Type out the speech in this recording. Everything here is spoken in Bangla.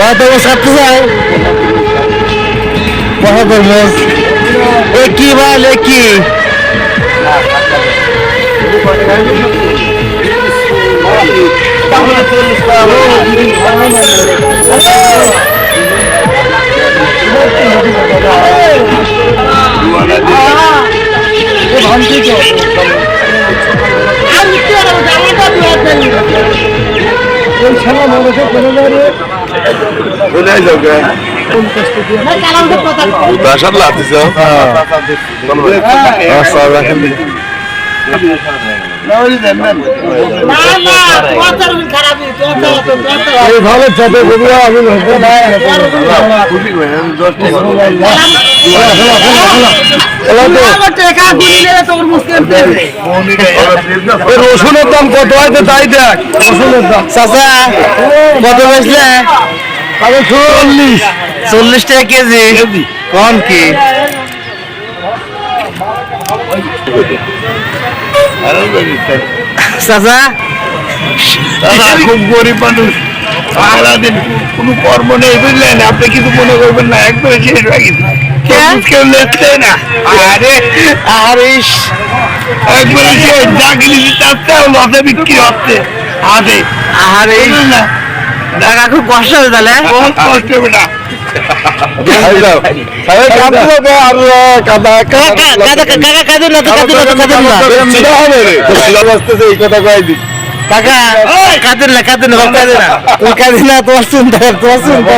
তরমুজ খাতে চাই পচা তরমুজ এ কি বল এ কি কোথায় যাও গে? উদাসার ভালো চাপে বলুয়া আমি রসুনের দাম কত হয়তো তাই দেখ রসুনের দাম। চাচা কত বেচলে? চল্লিশ চল্লিশ টাকা কেজি। কম কি? চাচা? খুব গরিব মানুষ। সারাদিন কোনো কর্ম নেই বুঝলেন? আপনি কিছু মনে করবেন না একবারে শেষ হয়ে গেছে। কেউ লেখছে না। আরে আরে একবারে শেষ যা কিনেছি তার চেয়েও লসে বিক্রি হচ্ছে। আছে আরে না। টাকা খুব কষ্ট হবে তাহলে? বহুত কষ্ট হবে না। কাকা কাঁদেন না কাঁদেন না কাঁদেন না তোমার শুনতে তোমার চিন্তা